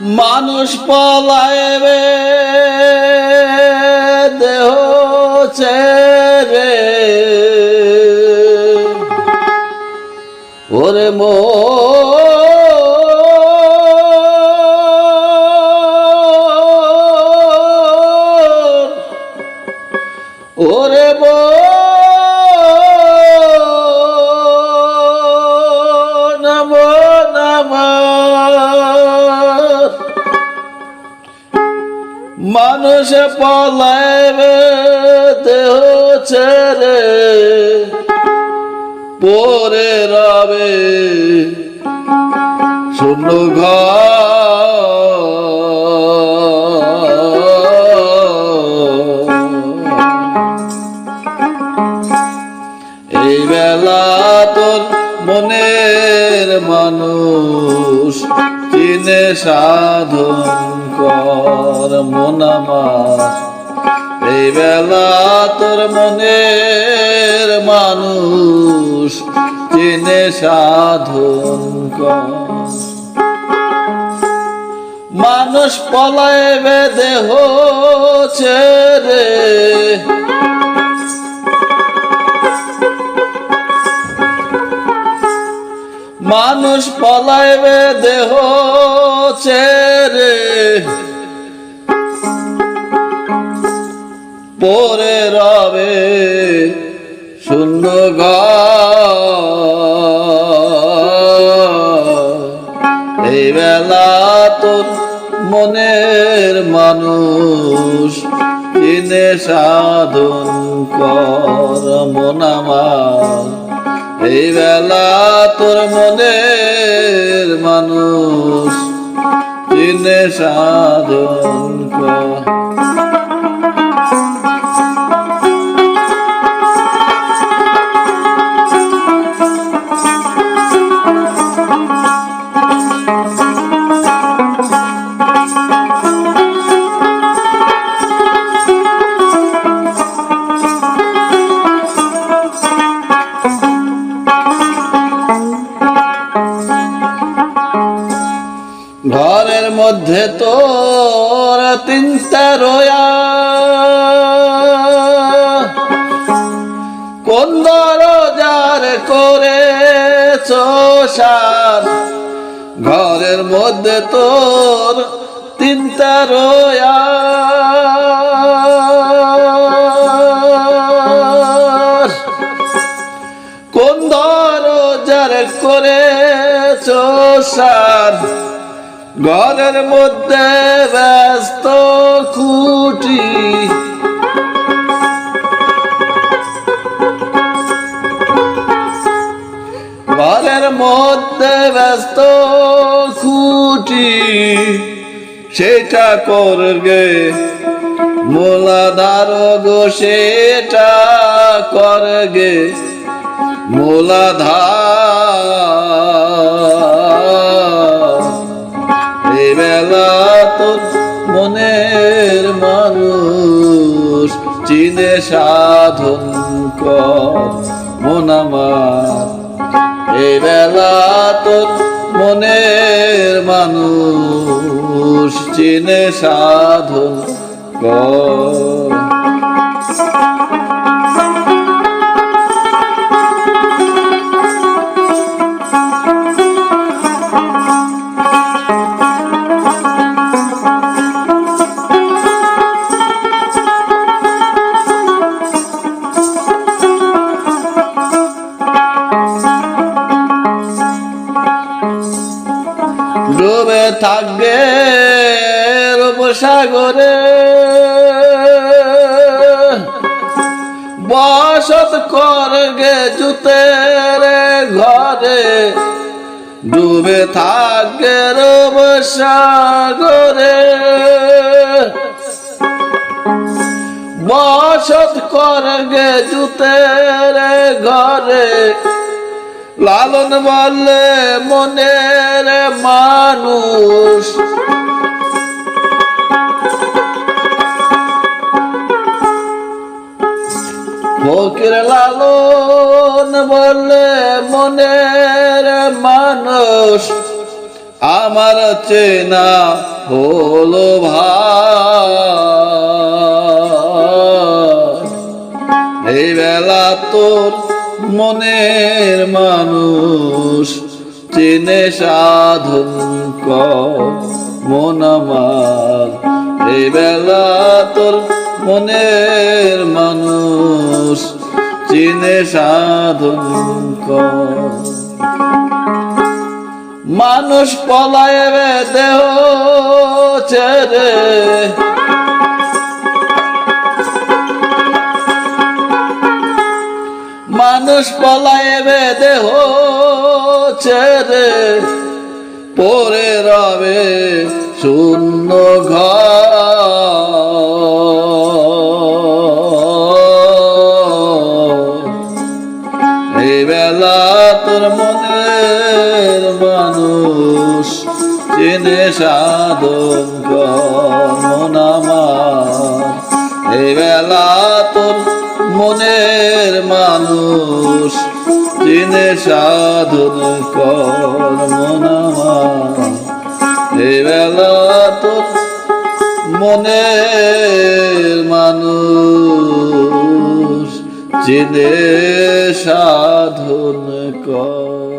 মানুষ পলাইবে দেহ ছেড়ে। ওরে মো পলাইবে দেহ ছেড়ে। পরে রবে শূন্য এই বেলা তোর মনের মানুষ চিনে সাধন কর। মন এই বেলা তোর মনের মানুষ চিনে সাধন মানুষ পলাইবে দেহ ছেড়ে মানুষ পলাইবে দেহ ছেড়ে পরে রবে শূন্য। এই বেলা তোর মনের মানুষ কিনে সাধন কর এই বেলা তোর মনের মানুষ কিনে সাধন কর ঘরের মধ্যে তোর তিনটা রয়া। কোন দরজার করে সার? ঘরের মধ্যে তোর তিনটা রয়া কোন দরজার করে সার? ঘরের মধ্যে ব্যস্ত খুঁটি। ঘরের মধ্যে ব্যস্ত খুঁটি। সেটা করগে মোলাধার গো, সেটা করগে মোলাধার, এই বেলা মনের মানুষ চিনে সাধন কর। মন আমার, এই বেলা তোর মনের মানুষ চিনে সাধন কর। থাকবে রূপসাগরে বসত করগে জুতের ঘরে ডুবে থাকবে রূপসাগরে বসত করগে জুতের ঘরে লালন বললে মনের মানুষ। ফকির লালন বললে মনের মানুষ। আমার চেনা হলো ভাই। এই বেলা তোর মনের মানুষ চিনে সাধন মন আমার, এই বেলা তোর মনের মানুষ চিনে সাধন মানুষ পলায় দেহ ছেড়ে মানুষ পলায় দেহ ছেড়ে পরে রবে শূন্য এই তোর মনের মানুষ চিনে সাধন মন আমার। এই বেলা তোর মনের মানুষ চিনে সাধন এই বেলা তোর মনের মানুষ চিনে সাধন কর